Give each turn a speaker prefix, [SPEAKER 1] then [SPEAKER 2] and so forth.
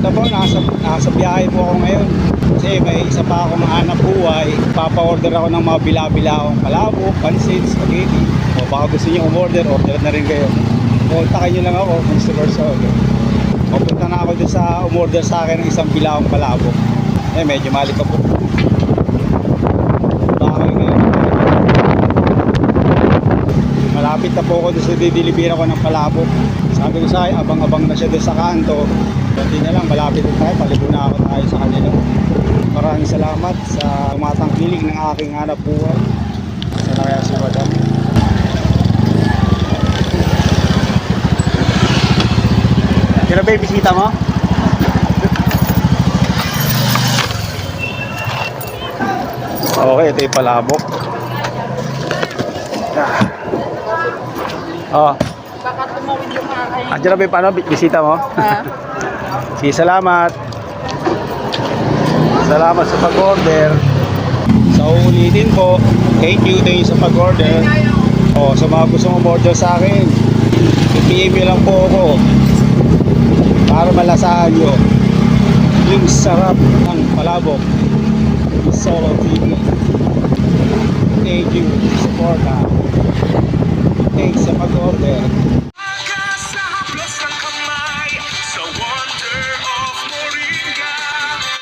[SPEAKER 1] Ito po, nasa, nasa biyahe po ako ngayon. Kasi may isa pa akong hanap buhay. Papa-order ako ng mga bila-bila akong palabok, pansit, spaghetti. O baka gusto niyo umorder, order na rin kayo. Kontakin niyo lang ako, Mr. Barsogo. O punta na ako dun sa umorder sa akin ng isang bila akong palabok. Eh, medyo mali ka po. Malapit na po ako doon sa didilibira ko ng palabok. Sabi ko sa abang-abang na siya doon sa kanto. Hindi na lang, malapit na tayo. Palibo na ako tayo sa kanila. Maraming salamat sa tumatangkilig ng aking hanap buhay. Sana kaya si Madam. Sino ba bisita mo? Okay, ito yung palabok. Ah. Oh, andiyan na ba yung paano, bi- bisita mo?
[SPEAKER 2] Ha?
[SPEAKER 1] Sige, salamat. Salamat sa pag-order. Sa ulitin po, thank you, thank you sa pag-order. O, sa mga gustong umorder sa akin, i-PM nyo lang po ako para malasahan nyo yung sarap ng palabok. Solo TV. Thank you. Support na.